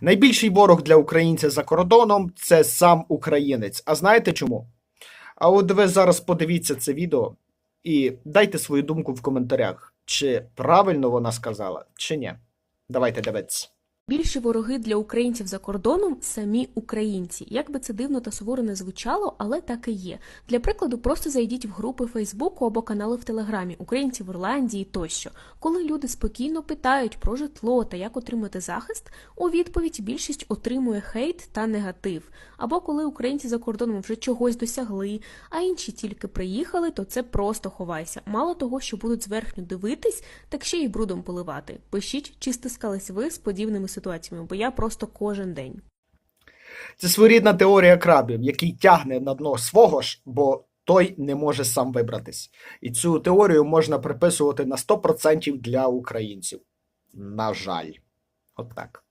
Найбільший ворог для українця за кордоном це сам українець. А знаєте чому? А от ви зараз подивіться це відео і дайте свою думку в коментарях, чи правильно вона сказала, чи ні. Давайте дивитися. Більші вороги для українців за кордоном самі українці. Як би це дивно та суворо не звучало, але так і є. Для прикладу, просто зайдіть в групи Фейсбуку або канали в Телеграмі Українці в Ірландії тощо. Коли люди спокійно питають про житло та як отримати захист, у відповідь більшість отримує хейт та негатив. Або коли українці за кордоном вже чогось досягли, а інші тільки приїхали, то це просто ховайся. Мало того, що будуть зверхню дивитись, так ще й брудом поливати. Пишіть, чи стискались ви з подібними бо я просто кожен день. Це своєрідна теорія крабів, який тягне на дно свого ж, бо той не може сам вибратись. І цю теорію можна приписувати на 100% для українців. На жаль. От так.